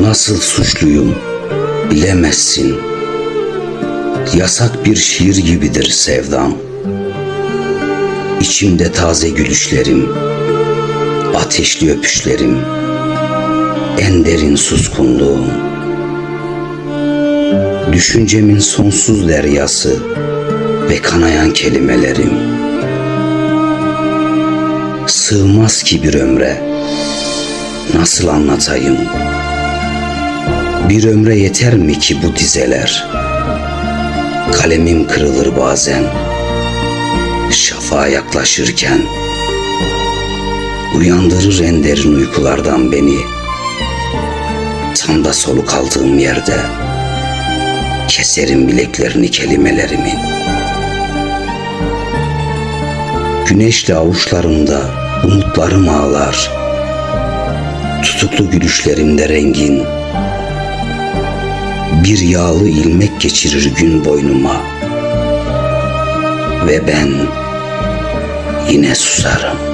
Nasıl suçluyum bilemezsin. Yasak bir şiir gibidir sevdam. İçimde taze gülüşlerim, ateşli öpüşlerim, en derin suskunluğum. Düşüncemin sonsuz deryası ve kanayan kelimelerim. Sığmaz ki bir ömre, nasıl anlatayım? Bir ömre yeter mi ki bu dizeler? Kalemim kırılır bazen. Şafağa yaklaşırken uyandırır en derin uykulardan beni. Tam da soluk aldığım yerde keserim bileklerini kelimelerimin. Güneşli avuçlarımda umutlarım ağlar. Tutuklu gülüşlerimde rengin. Bir yağlı ilmek geçirir gün boynuma. Ve ben yine susarım.